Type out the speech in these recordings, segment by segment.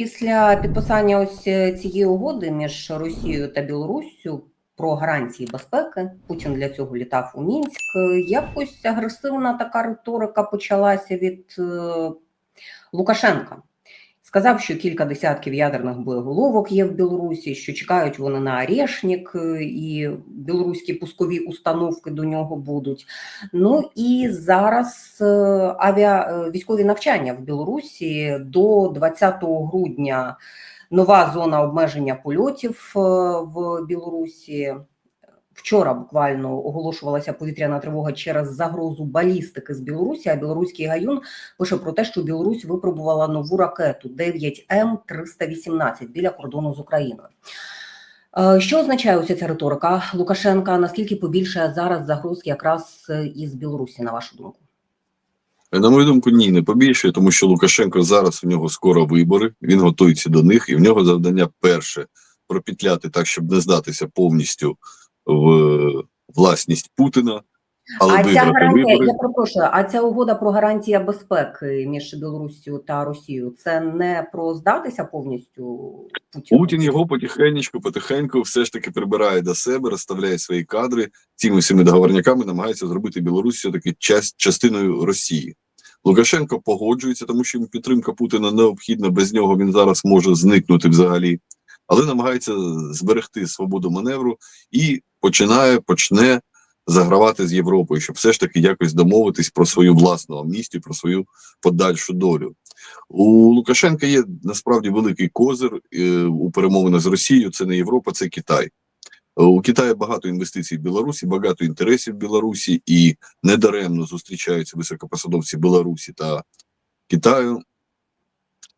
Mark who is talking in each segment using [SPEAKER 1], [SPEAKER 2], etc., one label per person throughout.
[SPEAKER 1] Після підписання ось е, цієї угоди між Росією та Білоруссю про гарантії безпеки, Путін для цього літав у Мінськ. е, Якось агресивна така риторика почалася від е, Лукашенка. Сказав, що кілька десятків ядерних боєголовок є в Білорусі, що чекають вони на Орешник, е, і білоруські пускові установки до нього будуть. Ну і зараз е, авіа е, військові навчання в Білорусі до 20 грудня. Нова зона обмеження польотів в Білорусі. Вчора буквально оголошувалася повітряна тривога через загрозу балістики з Білорусі. А білоруський гаюн пише про те, що Білорусь випробувала нову ракету 9М318 біля кордону з Україною. Е, Що означає уся ця риторика Лукашенка? Наскільки побільшає зараз загроз якраз е, із Білорусі, на вашу думку?
[SPEAKER 2] На мою думку, ні, не побільшує, тому що Лукашенко зараз у нього скоро вибори, він готується до них, і в нього завдання перше пропетляти так, щоб не здатися повністю в власність Путіна, але
[SPEAKER 1] а ця гарантія,
[SPEAKER 2] вибори.
[SPEAKER 1] я перепрошую, а ця угода про гарантія безпеки між Білоруссю та Росією це не про здатися повністю Путіну?
[SPEAKER 2] Путін його потихеньку, потихеньку все ж таки прибирає до себе, розставляє свої кадри цими всіми договорняками, намагається зробити Білорусь все таки частиною Росії. Лукашенко погоджується, тому що йому підтримка Путіна необхідна. Без нього він зараз може зникнути взагалі, але намагається зберегти свободу маневру і починає почне загравати з Європою, щоб все ж таки якось домовитись про свою власну амністію, про свою подальшу долю. У Лукашенка є насправді великий козир е, у перемовинах з Росією. Це не Європа, це Китай. У Китаї багато інвестицій в Білорусі, багато інтересів в Білорусі, і недаремно зустрічаються високопосадовці Білорусі та Китаю,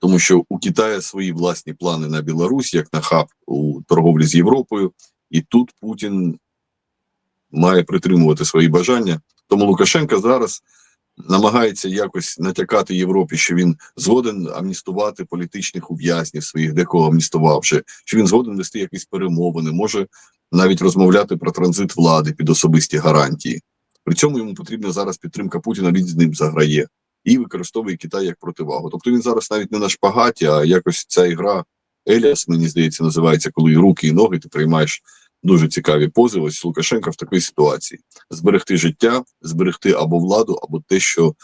[SPEAKER 2] тому що у Китаю свої власні плани на Білорусь, як на хаб у торговлі з Європою, і тут Путін має притримувати свої бажання. Тому Лукашенко зараз намагається якось натякати Європі, що він згоден амністувати політичних ув'язнів своїх, декого амністував вже, що він згоден вести якісь перемовини, може навіть розмовляти про транзит влади під особисті гарантії. При цьому йому потрібна зараз підтримка Путіна, він з ним заграє і використовує Китай як противагу. Тобто він зараз навіть не на шпагаті, а якось ця ігра Еліас, мені здається, називається, коли і руки, і ноги ти приймаєш дуже цікаві пози. Ось Лукашенка в такій ситуації: зберегти життя, зберегти або владу, або те, що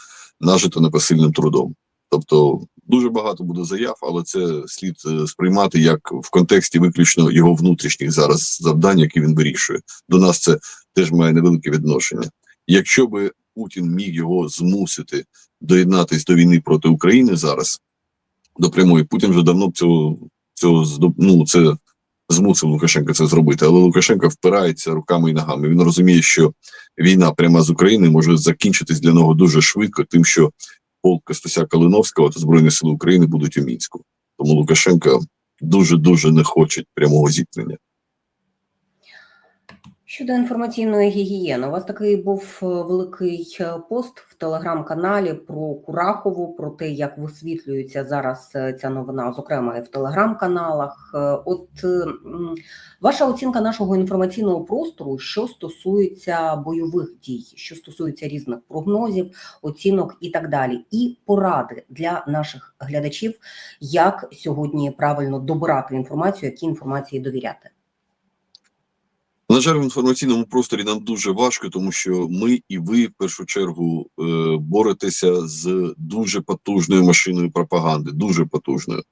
[SPEAKER 2] нажито непосильним трудом. Тобто дуже багато буде заяв, але це слід е, сприймати як в контексті виключно його внутрішніх зараз завдань, які він вирішує. До нас це теж має невелике відношення. Якщо би Путін міг його змусити доєднатись до війни проти України зараз, до прямої Путін вже давно б цього цього ну, це змусив Лукашенка це зробити. Але Лукашенко впирається руками і ногами. Він розуміє, що війна пряма з України може закінчитись для нього дуже швидко, тим, що полк Костуся Калиновського та Збройні Сили України будуть у мінську. Тому Лукашенко дуже дуже не хоче прямого зіткнення.
[SPEAKER 1] Щодо інформаційної гігієни, у вас такий був е, великий е, пост в телеграм-каналі про Курахову, про те, як висвітлюється зараз е, ця новина, зокрема і в телеграм-каналах. От ваша оцінка нашого інформаційного простору, що стосується бойових дій, що стосується різних прогнозів, оцінок і так далі, і поради для наших глядачів, як сьогодні правильно добирати інформацію, які інформації довіряти.
[SPEAKER 2] На жаль, в інформаційному просторі нам дуже важко, тому що ми і ви в першу чергу е, боретеся з дуже потужною машиною пропаганди, дуже потужною,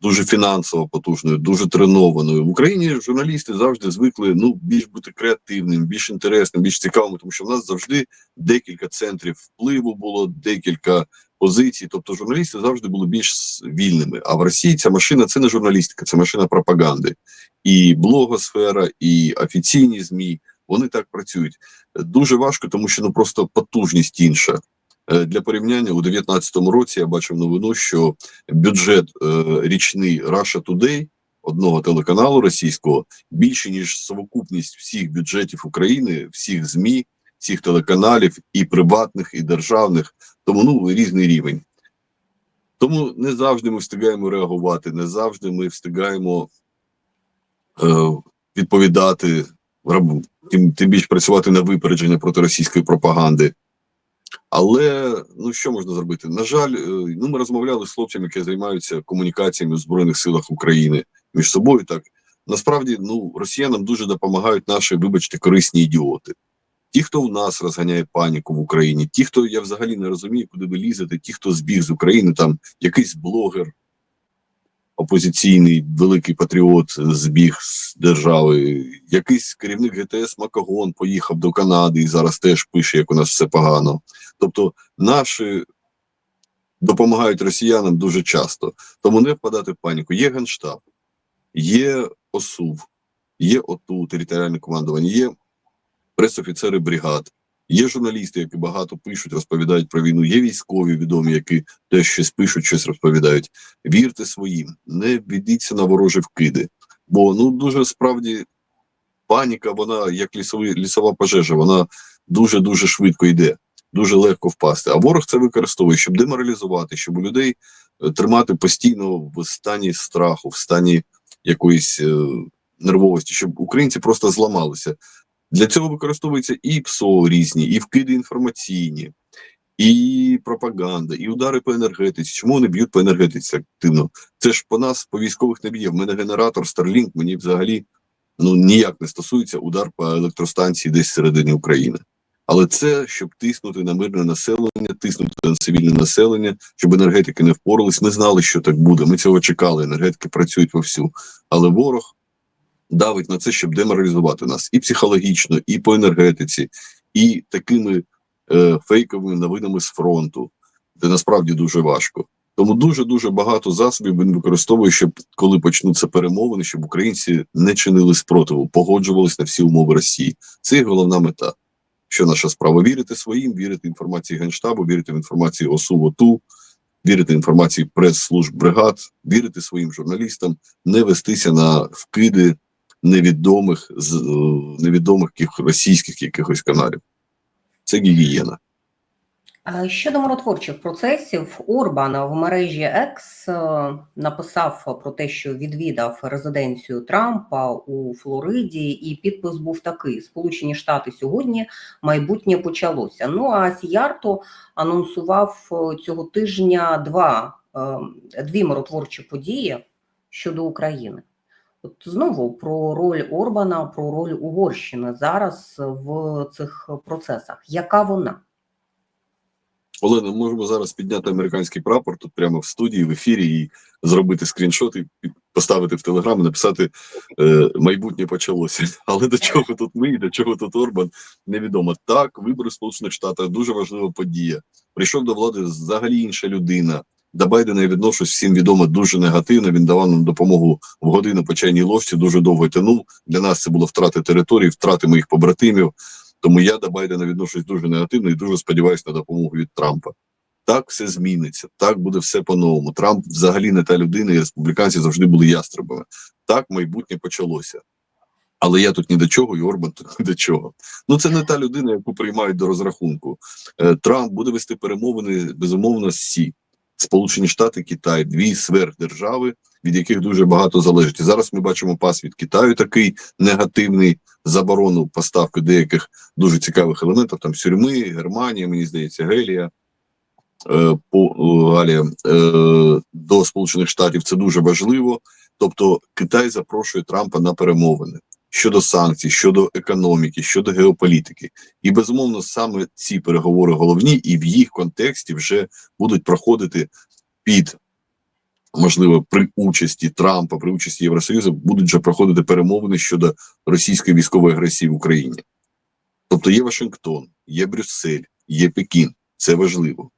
[SPEAKER 2] дуже фінансово потужною, дуже тренованою. В Україні журналісти завжди звикли ну більш бути креативним, більш інтересним, більш цікавим, тому що в нас завжди декілька центрів впливу було, декілька позицій. Тобто журналісти завжди були більш вільними. А в Росії ця машина це не журналістика, це машина пропаганди і блогосфера, і офіційні змі вони так працюють. Дуже важко, тому що ну просто потужність інша. Е, Для порівняння у 2019 році я бачив новину, що бюджет е, річний Russia Today, одного телеканалу російського, більше ніж совокупність всіх бюджетів України, всіх змі, всіх телеканалів, і приватних, і державних. Тому ну різний рівень. Тому не завжди ми встигаємо реагувати, не завжди ми встигаємо відповідати, тим, тим більше працювати на випередження проти російської пропаганди. Але ну що можна зробити? На жаль, е, ну ми розмовляли з хлопцями, які займаються комунікаціями в збройних силах України між собою. Так насправді, ну росіянам дуже допомагають наші, вибачте, корисні ідіоти. Ті, хто в нас розганяє паніку в Україні, ті, хто я взагалі не розумію, куди ви лізете, ті, хто збіг з України, там якийсь блогер, опозиційний великий патріот збіг з держави, якийсь керівник ГТС Макагон поїхав до Канади і зараз теж пише, як у нас все погано. Тобто наші допомагають росіянам дуже часто. Тому не впадати в паніку. Є генштаб, є ОСУВ, є ОТУ, територіальне командування, є пресофіцери бригад, є журналісти, які багато пишуть, розповідають про війну. Є військові відомі, які теж щось пишуть, щось розповідають. Вірте своїм, не ведіться на ворожі вкиди. Бо ну дуже справді паніка, вона як лісовий лісова пожежа, вона дуже дуже швидко йде, дуже легко впасти. А ворог це використовує, щоб деморалізувати, щоб у людей е, тримати постійно в стані страху, в стані якоїсь е, нервовості, щоб українці просто зламалися. Для цього використовуються і ПСО різні, і вкиди інформаційні, і пропаганда, і удари по енергетиці. Чому вони б'ють по енергетиці активно? Це ж по нас, по військових не б'є. В мене генератор Starlink, мені взагалі ну ніяк не стосується удар по електростанції десь всередині України. Але це щоб тиснути на мирне населення, тиснути на цивільне населення, щоб енергетики не впорались. Ми знали, що так буде. Ми цього чекали. Енергетики працюють вовсю. Але ворог давить на це, щоб деморалізувати нас і психологічно, і по енергетиці, і такими е, фейковими новинами з фронту, де насправді дуже важко. Тому дуже дуже багато засобів він використовує, щоб коли почнуться перемовини, щоб українці не чинили спротиву, погоджувались на всі умови Росії. Це і головна мета. Що наша справа? Вірити своїм, вірити інформації генштабу, вірити в інформацію ОСУ ОТУ, вірити інформації прес-служб бригад, вірити своїм журналістам, не вестися на вкиди невідомих з е, невідомих російських якихось каналів. Це гігієна.
[SPEAKER 1] Щодо миротворчих процесів, Орбан в мережі X е, написав про те, що відвідав резиденцію Трампа у Флориді, і підпис був такий: Сполучені Штати сьогодні майбутнє почалося. Ну а Сіярто анонсував е, цього тижня два е, дві миротворчі події щодо України. От знову про роль Орбана, про роль Угорщини зараз в цих процесах. Яка вона?
[SPEAKER 2] Олена, можемо зараз підняти американський прапор тут прямо в студії, в ефірі, і зробити скріншот і поставити в телеграм, написати е, майбутнє почалося. Але до чого тут ми, і до чого тут Орбан, невідомо. Так, вибори в Сполучених Штатах дуже важлива подія. Прийшов до влади взагалі інша людина. До Байдена я відношусь всім відомо дуже негативно. Він давав нам допомогу в годину по чайній ложці, дуже довго тянув. Для нас це було втрати території, втрати моїх побратимів. Тому я до Байдена відношусь дуже негативно і дуже сподіваюся на допомогу від Трампа. Так все зміниться, так буде все по-новому. Трамп взагалі не та людина, і республіканці завжди були ястребами. Так майбутнє почалося. Але я тут ні до чого, і Орбан тут ні до чого. Ну це не та людина, яку приймають до розрахунку. Е, Трамп буде вести перемовини безумовно з Сі. Сполучені Штати, Китай, дві сверхдержави, від яких дуже багато залежить. І зараз ми бачимо пас від Китаю такий негативний заборону поставки деяких дуже цікавих елементів, там сюрми, Германія, мені здається, Гелія. е, По Галія е, до Сполучених Штатів це дуже важливо. Тобто Китай запрошує Трампа на перемовини щодо санкцій, щодо економіки, щодо геополітики. І безумовно саме ці переговори головні, і в їх контексті вже будуть проходити під можливо при участі Трампа, при участі Євросоюзу, будуть вже проходити перемовини щодо російської військової агресії в Україні. Тобто є Вашингтон, є Брюссель, є Пекін. Це важливо.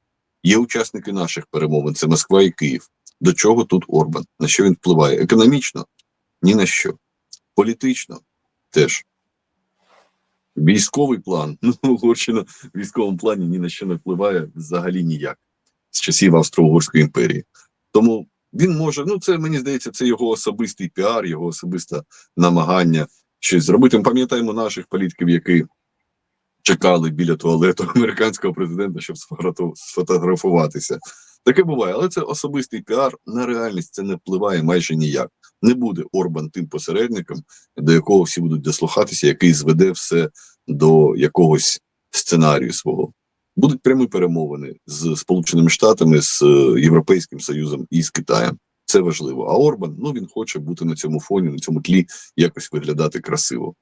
[SPEAKER 2] Є учасники наших перемовин, це Москва і Київ. До чого тут Орбан? На що він впливає? Економічно? Ні на що. Політично теж. Військовий план. Ну, Угорщина в військовому плані ні на що не впливає взагалі ніяк з часів Австро-Угорської імперії. Тому він може, ну це мені здається, це його особистий піар, його особисте намагання щось зробити. Ми пам'ятаємо наших політиків, які чекали біля туалету американського президента, щоб сфотографуватися. Таке буває, але це особистий піар. На реальність це не впливає майже ніяк. Не буде Орбан тим посередником, до якого всі будуть дослухатися, який зведе все до якогось сценарію свого. Будуть прямі перемовини з Сполученими Штатами, з е, Європейським Союзом і з Китаєм. Це важливо. А Орбан, ну він хоче бути на цьому фоні, на цьому тлі якось виглядати красиво.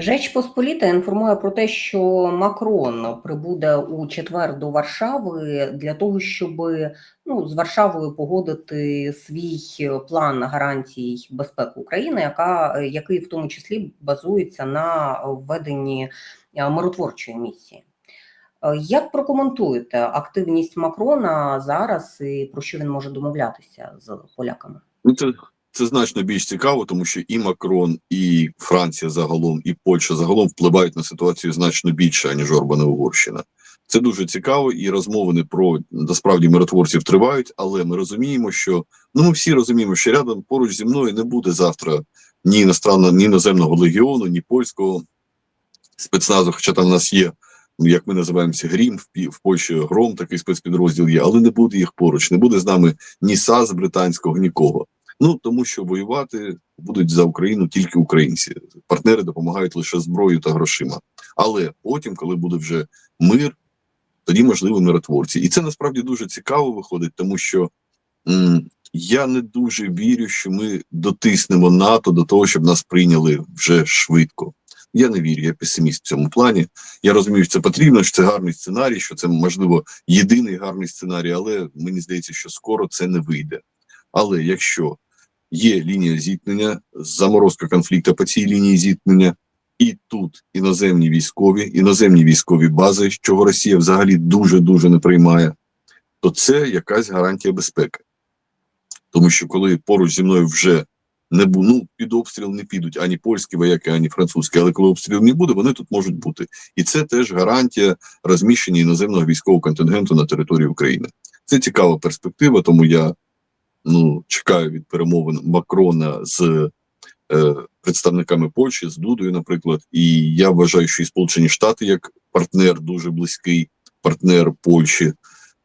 [SPEAKER 1] Жеч Посполіта інформує про те, що Макрон прибуде у четвер до Варшави для того, щоб ну, з Варшавою погодити свій план гарантій безпеки України, яка який в тому числі базується на введенні е, миротворчої місії. Е, Як прокоментуєте активність Макрона зараз і про що він може домовлятися з поляками?
[SPEAKER 2] Ну, це, це значно більш цікаво, тому що і Макрон, і Франція загалом, і Польща загалом впливають на ситуацію значно більше, аніж Орбан і Угорщина. Це дуже цікаво, і розмови про насправді миротворців тривають, але ми розуміємо, що ну ми всі розуміємо, що рядом поруч зі мною не буде завтра ні іностранного, ні іноземного легіону, ні польського спецназу, хоча там в нас є. ну, Як ми називаємося Грім в, Польщі Гром, такий спецпідрозділ є, але не буде їх поруч, не буде з нами ні САС британського, нікого. Ну тому що воювати будуть за Україну тільки українці. Партнери допомагають лише зброєю та грошима. Але потім, коли буде вже мир, тоді можливо миротворці. І це насправді дуже цікаво виходить, тому що м, я не дуже вірю, що ми дотиснемо НАТО до того, щоб нас прийняли вже швидко. Я не вірю, я песиміст в цьому плані. Я розумію, що це потрібно, що це гарний сценарій, що це можливо єдиний гарний сценарій, але мені здається, що скоро це не вийде. Але якщо є лінія зіткнення, заморозка конфлікту по цій лінії зіткнення, і тут іноземні військові, іноземні військові бази, чого Росія взагалі дуже дуже не приймає, то це якась гарантія безпеки. Тому що коли поруч зі мною вже не бу, ну, під обстріл не підуть ані польські вояки, ані французькі, але коли обстріл не буде, вони тут можуть бути. І це теж гарантія розміщення іноземного військового контингенту на території України. Це цікава перспектива, тому я ну, чекаю від перемовин Макрона з е, представниками Польщі, з Дудою, наприклад. І я вважаю, що і Сполучені Штати як партнер дуже близький, партнер Польщі.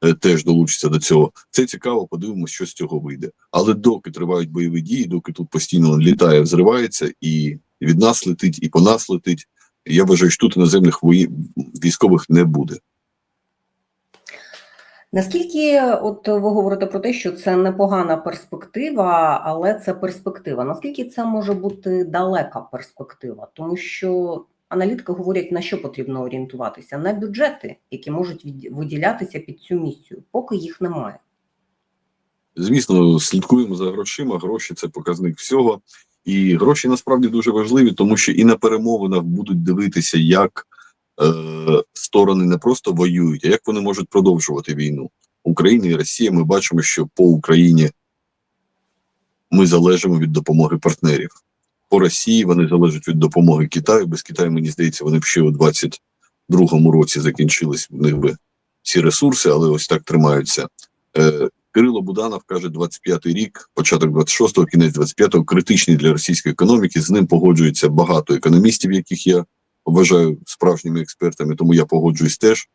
[SPEAKER 2] е, Теж долучиться до цього. Це цікаво, подивимося, що з цього вийде. Але доки тривають бойові дії, доки тут постійно літає, взривається, і від нас летить, і по нас летить. Я вважаю, що тут іноземних військових не буде.
[SPEAKER 1] Наскільки от ви говорите про те, що це непогана перспектива, але це перспектива. Наскільки це може бути далека перспектива? Тому що аналітики говорять, на що потрібно орієнтуватися? На бюджети, які можуть виділятися під цю місію, поки їх немає.
[SPEAKER 2] Звісно, слідкуємо за грошима. Гроші це показник всього. І гроші насправді дуже важливі, тому що і на перемовинах будуть дивитися, як сторони не просто воюють, а як вони можуть продовжувати війну. Україна і Росія. Ми бачимо, що по Україні ми залежимо від допомоги партнерів. По Росії вони залежать від допомоги Китаю. Без Китаю, мені здається, вони б ще у 22-му році закінчились в них би ці ресурси, але ось так тримаються. Е, Кирило Буданов каже, 25-й рік, початок 26-го, кінець 25-го, критичний для російської економіки. З ним погоджується багато економістів, яких я вважаю справжніми експертами, тому я погоджуюсь теж.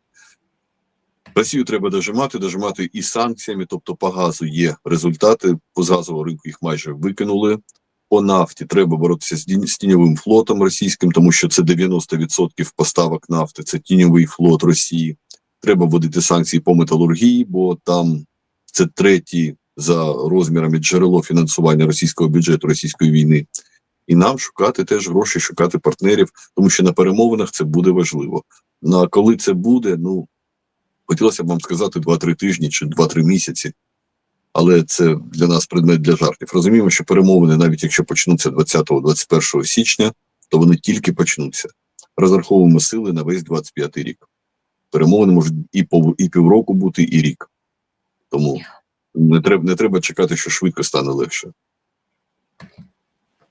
[SPEAKER 2] Росію треба дожимати, дожимати і санкціями, тобто по газу є результати. По газового ринку їх майже викинули. По нафті треба боротися з тіньовим флотом російським, тому що це 90% поставок нафти, це тіньовий флот Росії. Треба вводити санкції по металургії, бо там це третє за розмірами джерело фінансування російського бюджету російської війни. І нам шукати теж гроші, шукати партнерів, тому що на перемовинах це буде важливо. Ну а коли це буде, ну хотілося б вам сказати 2-3 тижні чи 2-3 місяці, але це для нас предмет для жартів. Розуміємо, що перемовини, навіть якщо почнуться 20-21 січня, то вони тільки почнуться. Розраховуємо сили на весь 25 рік. Перемовини можуть і по і півроку бути, і рік. Тому не треба не треба чекати, що швидко стане легше.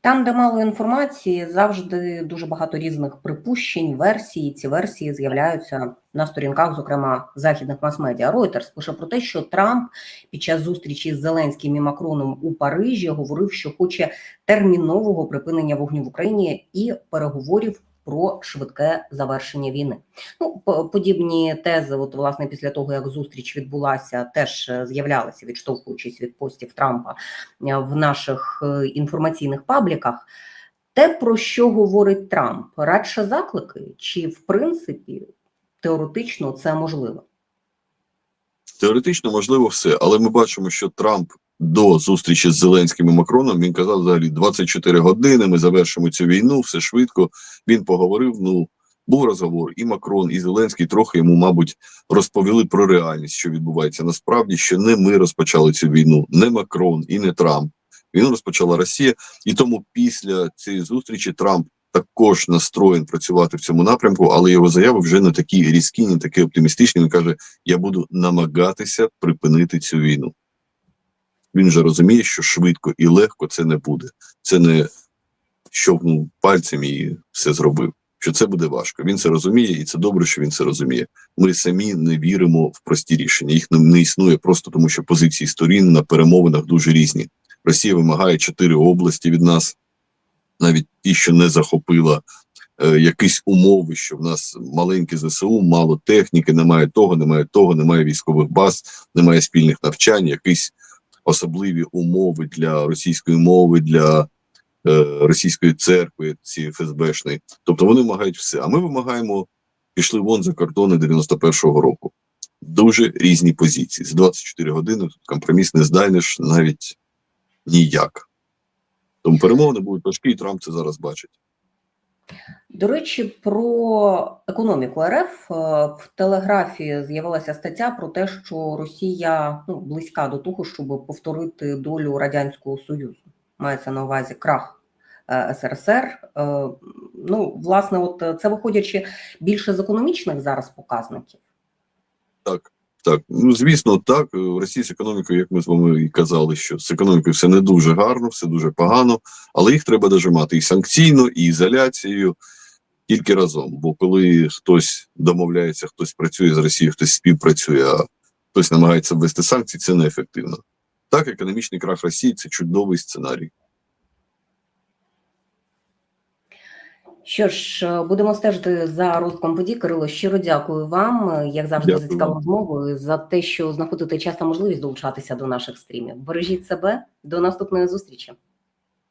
[SPEAKER 1] Там, де мало інформації, завжди дуже багато різних припущень, версій. Ці версії з'являються на сторінках, зокрема західних мас-медіа. Reuters пише про те, що Трамп під час зустрічі з Зеленським і Макроном у Парижі говорив, що хоче термінового припинення вогню в Україні і переговорів про швидке завершення війни. Ну, подібні тези, от власне після того як зустріч відбулася, теж е, з'являлися, відштовхуючись від постів Трампа е, в наших е, інформаційних пабліках. Те, про що говорить Трамп, радше заклики, чи в принципі теоретично це можливо.
[SPEAKER 2] Теоретично можливо все, але ми бачимо, що Трамп до зустрічі з Зеленським і Макроном він казав взагалі 24 години. Ми завершимо цю війну, все швидко. Він поговорив. Ну був розговор, і Макрон, і Зеленський трохи йому, мабуть, розповіли про реальність, що відбувається насправді. Що не ми розпочали цю війну, не Макрон і не Трамп. Війну розпочала Росія, і тому після цієї зустрічі Трамп також настроєн працювати в цьому напрямку, але його заяви вже не такі різкі, не такі оптимістичні. Він каже: я буду намагатися припинити цю війну. Він же розуміє, що швидко і легко це не буде. Це не щовнув пальцем і все зробив. Що це буде важко. Він це розуміє, і це добре, що він це розуміє. Ми самі не віримо в прості рішення. Їх не, існує просто тому, що позиції сторін на перемовинах дуже різні. Росія вимагає чотири області від нас, навіть ті, що не захопила е, якісь умови, що в нас маленьке ЗСУ, мало техніки, немає того, немає того, немає військових баз, немає спільних навчань, якісь особливі умови для російської мови, для е, російської церкви, ці ФСБшної. Тобто вони вимагають все. А ми вимагаємо, пішли вон за кордони 91-го року. Дуже різні позиції. За 24 години тут компроміс не здайнеш навіть ніяк. Тому перемовини будуть важкі, і Трамп це зараз бачить.
[SPEAKER 1] До речі, про економіку РФ е, в телеграфі з'явилася стаття про те, що Росія ну, близька до того, щоб повторити долю радянського союзу. Мається на увазі крах е, СРСР. Е, Ну, власне, от це виходячи більше з економічних зараз показників.
[SPEAKER 2] Так, так. Ну звісно, так. Е, Росія з економікою, як ми з вами і казали, що з економікою все не дуже гарно, все дуже погано, але їх треба дожимати і санкційно, і ізоляцією тільки разом. Бо коли хтось домовляється, хтось працює з Росією, хтось співпрацює, а хтось намагається ввести санкції, це неефективно. Так, економічний крах Росії це чудовий сценарій.
[SPEAKER 1] Що ж, е, будемо стежити за розвитком подій. Кирило, щиро дякую вам, е, як завжди, за
[SPEAKER 2] Дякую
[SPEAKER 1] цікаву розмову, за те, що знаходите час та можливість долучатися до наших стрімів. Бережіть себе, до наступної зустрічі.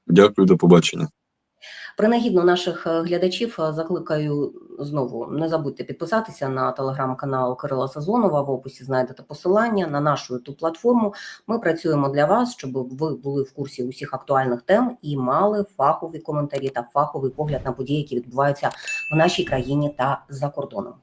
[SPEAKER 2] Дякую, до побачення.
[SPEAKER 1] Принагідно наших е, глядачів е, закликаю знову не забудьте підписатися на телеграм-канал Кирила Сазонова. В описі знайдете посилання на нашу youtube платформу. Ми працюємо для вас, щоб ви були в курсі усіх актуальних тем і мали фахові коментарі та фаховий погляд на події, які відбуваються в нашій країні та за кордоном.